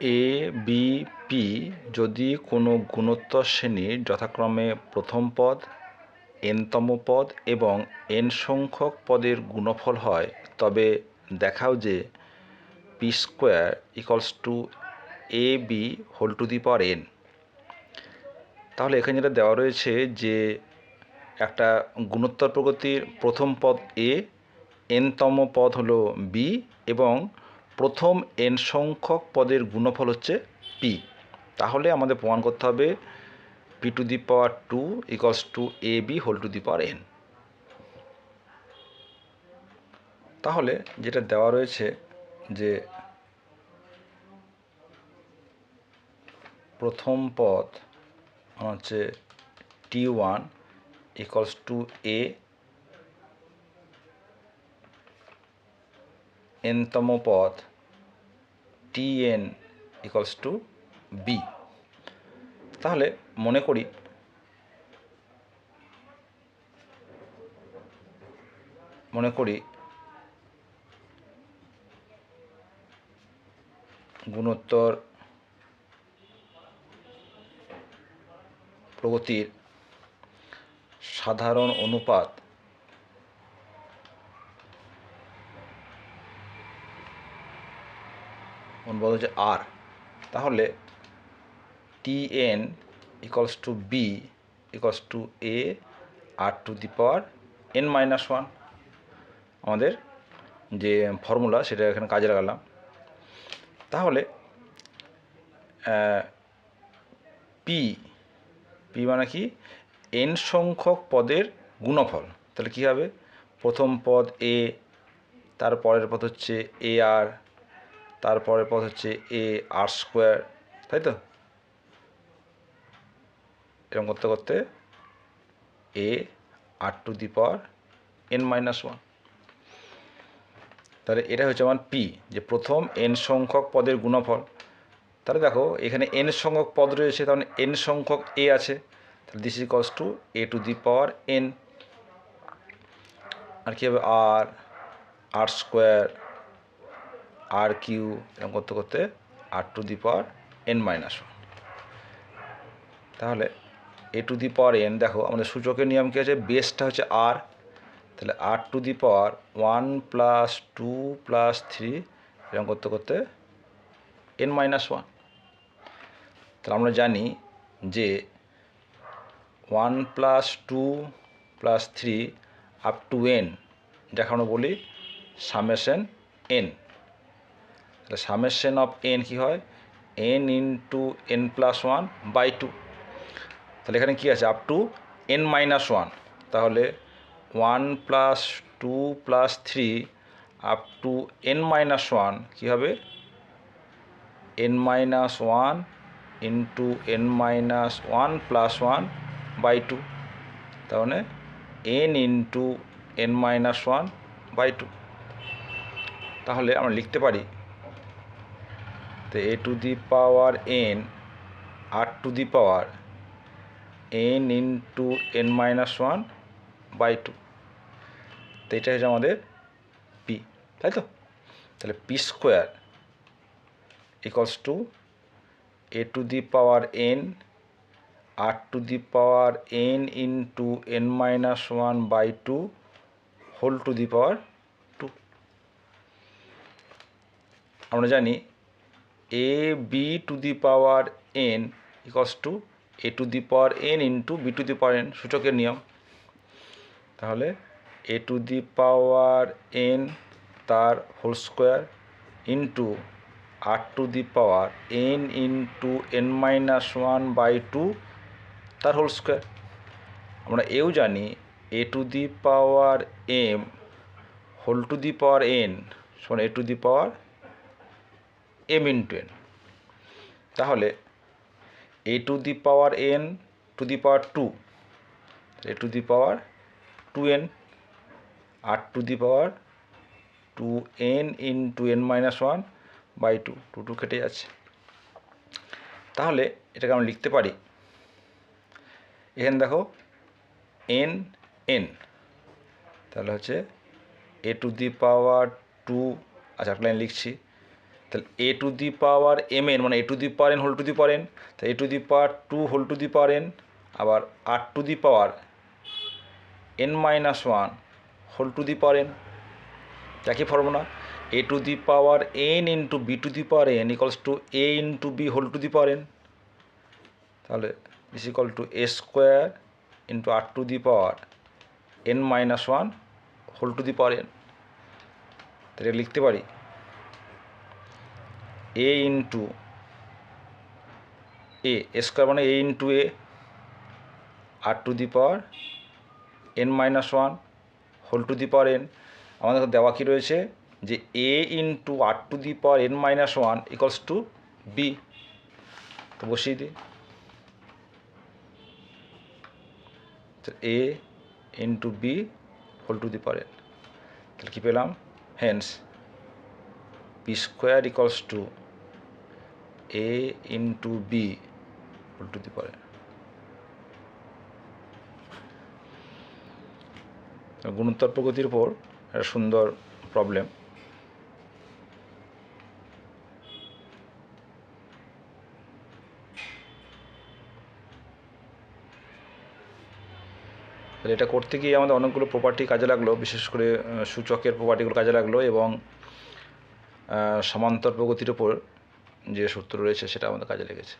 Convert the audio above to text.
A B P যদি কোনো গুণোত্তর শ্রেণির যথাক্রমে প্রথম পদ এনতম পদ এবং এন সংখ্যক পদের গুণফল হয়, তবে দেখাও যে P square equals to A B whole to the power N তাহলে এখানে যেটা দেওয়া রয়েছে যে একটা গুণোত্তর প্রগতির প্রথম পদ এ এনতম পদ হলো বি এবং প্রথম এন সংখ্যক পদের গুণফল হচ্ছে পি তাহলে আমাদের প্রমাণ করতে হবে P to the power two equals to A B whole to the power N তাহলে যেটা দেওয়া রয়েছে যে প্রথম পদ হচ্ছে T one equals to A এনতম পদ T N equals to B তাহলে মনে করি মনে করি গুণোত্তর প্রগতির সাধারণ অনুপাত অনুপাত হচ্ছে আর তাহলে T N equals to B equals to A R to the power N minus one আমাদের যে ফর্মুলা সেটা এখানে কাজে লাগালাম। তাহলে পি পি মানে কি? এন সংখ্যক পদের গুণফল। তাহলে কী হবে? প্রথম পদ এ তারপরের পদ হচ্ছে এ আর তারপরের পদ হচ্ছে এ, আর স্কোয়ার, তাই তো? এরকম করতে করতে A, R to the power N minus one. তাহলে এটা হচ্ছে আমার পি, যে প্রথম এন সংখ্যক পদের গুণফল। তাহলে দেখো, এখানে এন সংখ্যক পদ রয়েছে তখন এন সংখ্যক এ আছে। তাহলে this equals to A to the power N আর কী হবে? R R square R cube এরকম করতে করতে R to the power N minus one তাহলে A to the power N দেখো, আমাদের সূচকের নিয়ম কী আছে? বেসটা হচ্ছে আর তাহলে R to the power one plus two plus three এরকম করতে করতে এন মাইনাস ওয়ান তাহলে আমরা জানি যে one plus two plus three up to N যাকে আমরা বলি সামেশন এন তাহলে সামেশন অফ এন কী হয়? N into N plus one by two তাহলে এখানে কী আছে? Up to N minus one তাহলে one plus two plus three up to N minus one কী হবে? N minus one into N minus one plus one by two তাহলে N into N minus one by two তাহলে আমরা লিখতে পারি তো A to the power N R to the power N into N minus one by two তো এটা হচ্ছে আমাদের পি তাই তো? তাহলে P square equals to A to the power N R to the power N into N minus one by two whole to the power two আমরা জানি A B to the power N equals to A to the power N into B to the power N সূচকের নিয়ম। তাহলে A to the power N তার whole square into R to the power N into N minus one by two তার whole square আমরা এও জানি A to the power M whole to the power N সমান A to the power M into N তাহলে A to the power N to the power two A to the power two N R to the power two N into N minus one by two two two কেটে যাচ্ছে। তাহলে এটাকে আমরা লিখতে পারি, এখানে দেখো এন এন তাহলে হচ্ছে এ টু দি পাওয়ার টু আচ্ছা একটা লাইন লিখছি। তাহলে A to the power M N মানে A to the power N whole to the power N তো A to the power two whole to the power N আবার R to the power N minus one whole to the power N একই formula A to the power N into B to the power N equals to A into B whole to the power N তাহলে ইস equal to a square into r to the power n minus one whole to the power n তাহলে লিখতে পারি এ into এ square মানে a into a r to the power n minus one whole to the power n আমাদের দেওয়া কী রয়েছে? যে a into r to the power n minus one equals to b তো বসিয়ে দিই। A into b whole to the power n তাহলে কী পেলাম? Hence p square equals to a into b to the power গুণোত্তর প্রগতির উপর একটা সুন্দর প্রবলেম তাহলে এটা করতে গিয়ে আমাদের অনেকগুলো প্রপার্টি কাজে লাগল, বিশেষ করে সূচকের প্রপার্টিগুলো কাজে লাগল এবং সমান্তর প্রগতির উপর যে সূত্র রয়েছে সেটা আমাদের কাজে লেগেছে।